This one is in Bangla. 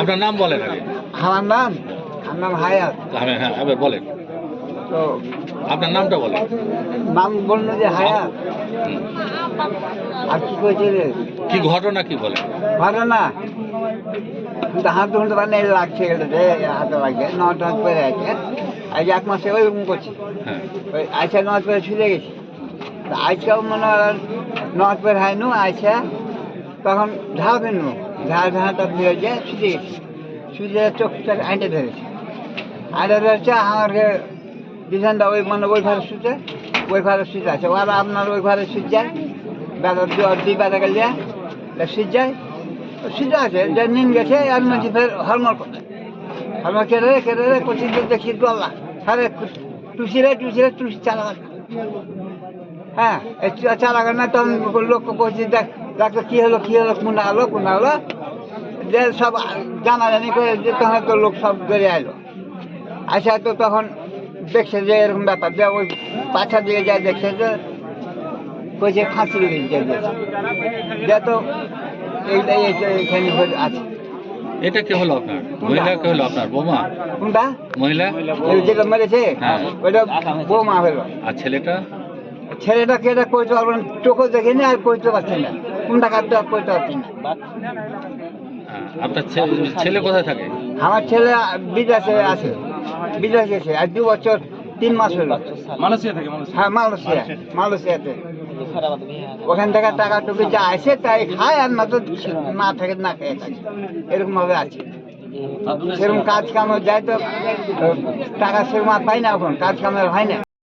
আপনার নাম বলেন আমার নাম আমার নাম হায়াত হ্যাঁ হ্যাঁ এবার বলেন। তো আপনার নামটা বলেন। নাম বলল যে হায়াত আর কি রে? কি ঘটনা কি বলে ভালো না কিন্তু হাত ধুতে পারে না লাগছে এটাতে হাতে লাগছে নট হাত পরে আছে। আজ এক মাসে ওইরকম করছি। হ্যাঁ। ওই আইসা নট পরে ছুটে গেছি। তা আজকাল মনে হয় নট পরে হয় নু আইসা তখন ফেলনু ঝাড় ঝাড়টা ফিরে যে গেছি ছুটে চোখটা আইটে ধরেছে। আইটে ধরেছে, আমাকে ডিজাইনটা ওই মানে ওই ঘরে শুতে ওই ঘরে শুতে আছে। ওরা আপনার ওই ঘরে শুট যায় বেলা দুই বেলা গেলে শুট যায়। শুতে আছে, যে নিন গেছে, আর মধ্যে ফের হরমর করে হরমর কেটে রে কোচিং দেখি গল্লা সারে টুসি রে, টুসি চালা হ্যাঁ চালা না, তখন লোক করছি দেখ ডাক্তার কি হলো কি হলো কোনটা হলো কোনটা হলো? যে সব জানা জানাজানি করে যে তখন তো লোক সব বেরিয়ে আইলো। আসা তো তখন দেখছে যে এরকম ব্যাপার। যে ওই পাছা দিয়ে যায় দেখছে যে কইছে ফাঁসি দিয়ে দিয়েছে যে তো এইটাই হয়ে আছে। এটা কে হলো আপনার? মহিলা কে হলো আপনার? বোমা? কোনটা? মহিলা? যেটা মেরেছে হ্যাঁ। ওইটা বৌমা হলো। আর ছেলেটা? ছেলেটাকে এটা কইতে পারব না চোখও দেখিনি আর কইতে পারছি না। কোনটা হ্যাঁ, আপনার ছেলে কোথায় থাকে? আমার ছেলে বিদেশে আছে। বিদেশে আছে আর দু বছর তিন মাস হলো। মালয়েশিয়া থেকে হ্যাঁ মালয়েশিয়া মালয়েশিয়াতে। ওখান থেকে টাকা টুকু যা আসে তাই খায় আর না তো না থাকে না খেয়ে থাকে। এরকম ভাবে আছে সেরকম কাজ কামে যায় তো টাকা সেরকম আর পাই না এখন কাজ কামের হয় না।